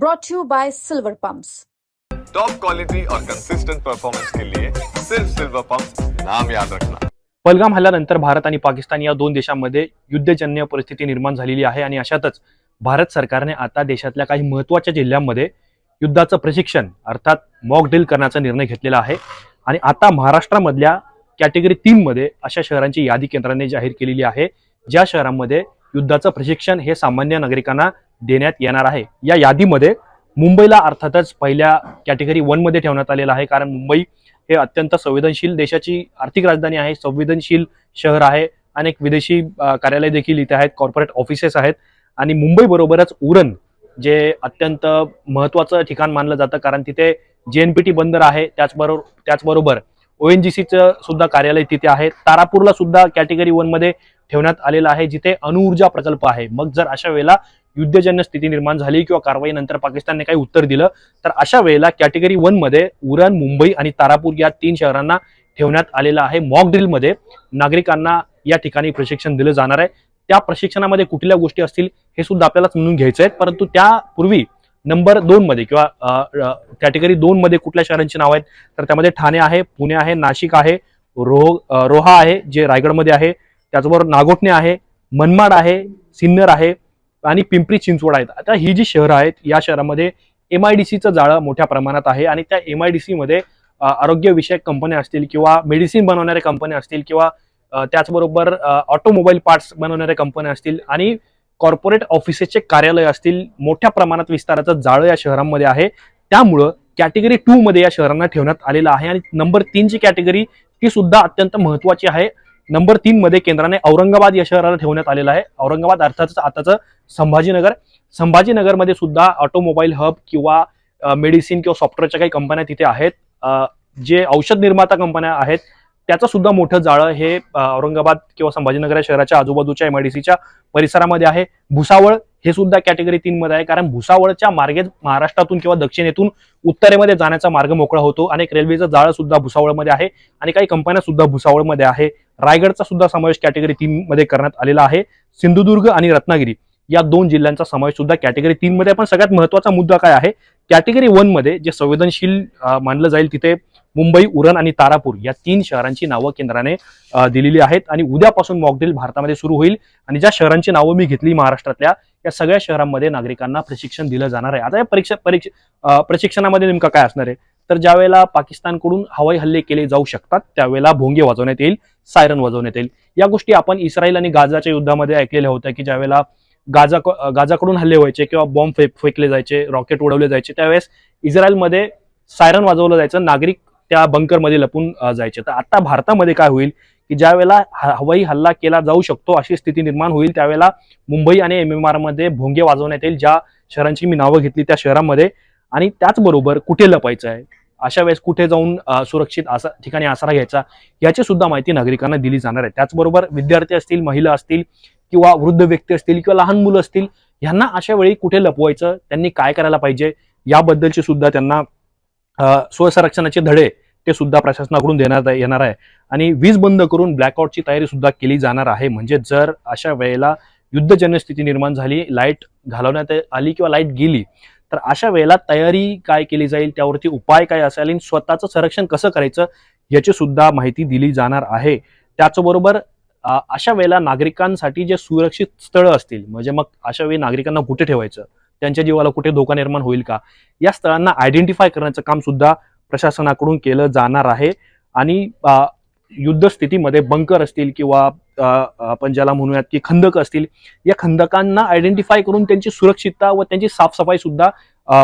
brought to you by Silver Pumps. Top quality और consistent performance के लिए सिर्फ सिल्वर पंप नाम याद रखना। पहलगाम हल्ल्यानंतर भारत आणि पाकिस्तान या दोन देशांमध्ये युद्धजन्य परिस्थिती निर्माण झालेली आहे आणि अशातच भारत सरकारने आता देशातल्या काही महत्त्वाच्या जिल्ह्यांमध्ये युद्धाचं प्रशिक्षण अर्थात मॉक ड्रिल करण्याचा निर्णय घेतलेला आहे. आणि आता महाराष्ट्रामधल्या कॅटेगरी तीन मध्ये अशा शहरांची यादी केंद्राने जाहीर केलेली आहे. ज्या शहरांमध्ये युद्धाचं प्रशिक्षण हे सामान्य नागरिकांना देण्यात येणार आहे. या यादीमध्ये मुंबईला अर्थातच पहिल्या कॅटेगरी वनमध्ये ठेवण्यात आलेलं आहे. कारण मुंबई हे अत्यंत संवेदनशील देशाची आर्थिक राजधानी आहे. संवेदनशील शहर आहे. अनेक विदेशी कार्यालय देखील इथे आहेत. कॉर्पोरेट ऑफिसेस आहेत. आणि मुंबई बरोबरच उरण जे अत्यंत महत्वाचं ठिकाण मानलं जातं. कारण तिथे जेएनपीटी बंदर आहे. त्याचबरोबर त्याचबरोबर ओएनजीसीचं सुद्धा कार्यालय तिथे आहे. तारापूरला सुद्धा कॅटेगरी वनमध्ये ठेवण्यात आलेलं आहे जिथे अणुऊर्जा प्रकल्प आहे. मग जर अशा वेळेला युद्धजन्य स्थिती निर्माण झाली किंवा कारवाईनंतर पाकिस्तानने काही उत्तर दिलं तर अशा वेळेला कॅटेगरी वनमध्ये उरण मुंबई आणि तारापूर या तीन शहरांना ठेवण्यात आलेलं आहे. मॉक ड्रिलमध्ये नागरिकांना या ठिकाणी प्रशिक्षण दिलं जाणार आहे. त्या प्रशिक्षणामध्ये कुठल्या गोष्टी असतील हे सुद्धा आपल्याला समजून घ्यायचं आहे. परंतु त्यापूर्वी नंबर दोन मध्ये किंवा कॅटेगरी दोन मध्ये कुठल्या शहरांची नाव आहेत? तर त्यामध्ये ठाणे आहे पुणे आहे नाशिक आहे रोह रोहा आहे जे रायगडमध्ये आहे त्याचबरोबर नागोठणे आहे मनमाड आहे सिन्नर आहे आणि पिंपरी चिंचवड आहेत. आता ही जी शहरं आहेत या शहरामध्ये एम आय डी सीचं जाळं मोठ्या प्रमाणात आहे आणि त्या एम आय डी सीमध्ये आरोग्यविषयक कंपन्या असतील किंवा मेडिसिन बनवणाऱ्या कंपन्या असतील किंवा त्याचबरोबर ऑटोमोबाईल पार्ट्स बनवणाऱ्या कंपन्या असतील आणि कॉर्पोरेट ऑफिसेसचे कार्यालय असतील मोठ्या प्रमाणात विस्ताराचं जाळं या शहरांमध्ये आहे. त्यामुळं कॅटेगरी टू मध्ये या शहरांना ठेवण्यात आलेलं आहे. आणि नंबर तीनची कॅटेगरी ही सुद्धा अत्यंत महत्वाची आहे. नंबर तीन मध्ये केंद्राने औरंगाबाद या शहराला ठेवण्यात आलेलं आहे. औरंगाबाद अर्थातच आताचं संभाजीनगर. संभाजीनगरमध्ये सुद्धा ऑटोमोबाईल हब किंवा मेडिसिन किंवा सॉफ्टवेअरच्या काही कंपन्या तिथे आहेत. जे औषध निर्माता कंपन्या आहेत त्याचं सुद्धा मोठं जाळं हे औरंगाबाद किंवा संभाजीनगर या शहराच्या आजूबाजूच्या एमआयडीसीच्या परिसरामध्ये आहे. भुसावळ हे सुद्धा कॅटेगरी तीन मध्ये आहे. कारण भुसावळच्या मार्गे महाराष्ट्रातून किंवा दक्षिणेतून उत्तरेमध्ये जाण्याचा मार्ग मोकळा होतो अनेक रेल्वेचं जाळं सुद्धा भुसावळमध्ये आहे आणि काही कंपन्या सुद्धा भुसावळमध्ये आहे. रायगडचा सुद्धा समावेश कॅटेगरी तीन मध्ये करण्यात आलेला आहे. सिंधुदुर्ग आणि रत्नागिरी या दोन जिल्ह्यांचा समावेश सुद्धा कॅटेगरी तीन मध्ये पण सगळ्यात महत्त्वाचा मुद्दा काय आहे? कॅटेगरी वनमध्ये जे संवेदनशील मानलं जाईल तिथे मुंबई उरण आणि तारापूर या तीन शहरांची नावं केंद्राने दिलेली आहेत आणि उद्यापासून मॉकड्रिल भारतामध्ये सुरू होईल. आणि ज्या शहरांची नावं मी घेतली महाराष्ट्रातल्या या सगळ्या शहरांमध्ये नागरिकांना प्रशिक्षण दिलं जाणार आहे. आता या परीक्षा परीक्षा प्रशिक्षणामध्ये नेमकं काय असणार आहे? तर ज्यावेळेला पाकिस्तानकडून हवाई हल्ले केले जाऊ शकतात त्यावेळेला भोंगे वाजवण्यात येईल सायरन वाजवण्यात येईल. या गोष्टी आपण इस्रायल आणि गाजाच्या युद्धामध्ये ऐकलेल्या होत्या की ज्यावेळेला गाजा गाजाकडून हल्ले व्हायचे किंवा बॉम्ब फेक फेकले जायचे रॉकेट उडवले जायचे त्यावेळेस इस्रायलमध्ये सायरन वाजवलं जायचं नागरिक त्या बंकरमध्ये लपून जायचे. तर आता भारतामध्ये काय होईल की ज्या वेळेला हवाई हल्ला केला जाऊ शकतो अशी स्थिती निर्माण होईल त्यावेळेला मुंबई आणि एम एम आरमध्ये भोंगे वाजवण्यात येईल ज्या शहरांची मी नावं घेतली त्या शहरामध्ये. आणि त्याचबरोबर कुठे लपायचं आहे? अशा वेळेस कुठे जाऊन सुरक्षित असा ठिकाणी आसरा घ्यायचा याची सुद्धा माहिती नागरिकांना दिली जाणार आहे. त्याचबरोबर विद्यार्थी असतील महिला असतील किंवा वृद्ध व्यक्ती असतील किंवा लहान मुलं असतील यांना अशा वेळी कुठे लपवायचं? त्यांनी काय करायला पाहिजे? याबद्दलची सुद्धा त्यांना स्वसंरक्षणाचे धडे ते सुद्धा प्रशासनाकडून देण्यात येणार आहे. आणि वीज बंद करून ब्लॅकआउटची तयारी सुद्धा केली जाणार आहे. म्हणजे जर अशा वेळेला युद्धजन्य स्थिती निर्माण झाली लाइट घालवण्यात आली किंवा लाइट गेली तर अशा वेळेला तयारी काय केली जाईल? त्यावरती उपाय काय असेल? आणि स्वतःचं संरक्षण कसं करायचं? याची सुद्धा माहिती दिली जाणार आहे. त्याचबरोबर अशा वेळेला नागरिकांसाठी जे सुरक्षित स्थळं असतील म्हणजे मग अशा वेळी नागरिकांना कुठे ठेवायचं? त्यांच्या जीवाला कुठे धोका निर्माण होईल का? या स्थळांना आयडेंटिफाय करण्याचं काम सुद्धा प्रशासनाकडून केलं जाणार आहे. आणि युद्धस्थितीमध्ये बंकर असतील किंवा आपण ज्याला म्हणूयात की खंदक असतील या खंदकांना आयडेंटिफाय करून त्यांची सुरक्षितता व त्यांची साफसफाई सुद्धा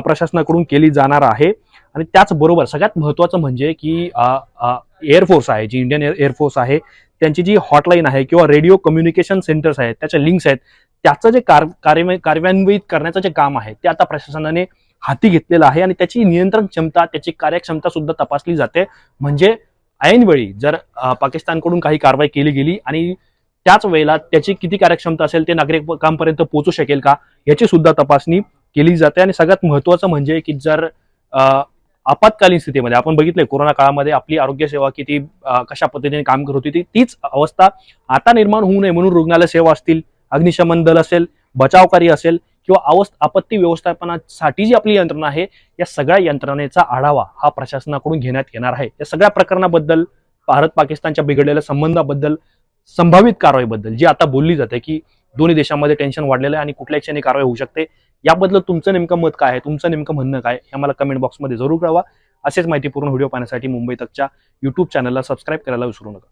प्रशासनाकडून केली जाणार आहे. आणि त्याचबरोबर सगळ्यात महत्वाचं म्हणजे की एअरफोर्स आहे जी इंडियन एअरफोर्स आहे त्यांची जी हॉटलाईन आहे किंवा रेडिओ कम्युनिकेशन सेंटर्स आहेत त्याच्या लिंक्स आहेत त्याचं जे कार कार्य कार्यान्वित करण्याचं जे काम आहे ते आता प्रशासनाने हाती घेतलेला आहे आणि त्याची नियंत्रण क्षमता त्याची कार्यक्षमता सुद्धा तपासली जाते. म्हणजे ऐनवेळी जर पाकिस्तानकडून काही कारवाई केली गेली आणि त्याच वेळेला त्याची किती कार्यक्षमता असेल ते नागरिकांपर्यंत पोहोचू शकेल का याची सुद्धा तपासणी केली जाते. आणि सगळ्यात महत्वाचं म्हणजे की जर आपत्कालीन स्थितीमध्ये आपण बघितलंय कोरोना काळामध्ये आपली आरोग्य सेवा किती कशा पद्धतीने काम करत होती ती तीच अवस्था आता निर्माण होऊ नये म्हणून रुग्णालय सेवा असतील अग्निशमन दल असेल बचावकारी असेल किंवा अवस्थ आपत्ती व्यवस्थापनासाठी जी आपली यंत्रणा आहे या सगळ्या यंत्रणेचा आढावा हा प्रशासनाकडून घेण्यात येणार आहे. या सगळ्या प्रकरणाबद्दल भारत पाकिस्तानच्या बिघडलेल्या संबंधाबद्दल संभावित कारवाईबद्दल जी आता बोलली जाते की दोन्ही देशांमध्ये टेन्शन वाढलेलं आहे आणि कुठल्या क्षणी कारवाई होऊ शकते याबद्दल तुमचं नेमकं मत काय आहे? तुमचं नेमकं म्हणणं काय? हे मला कमेंट बॉक्समध्ये जरूर कळवा. असेच माहितीपूर्ण व्हिडिओ पाहण्यासाठी मुंबई तकच्या युट्यूब चॅनलला सबस्क्राईब करायला विसरू नका.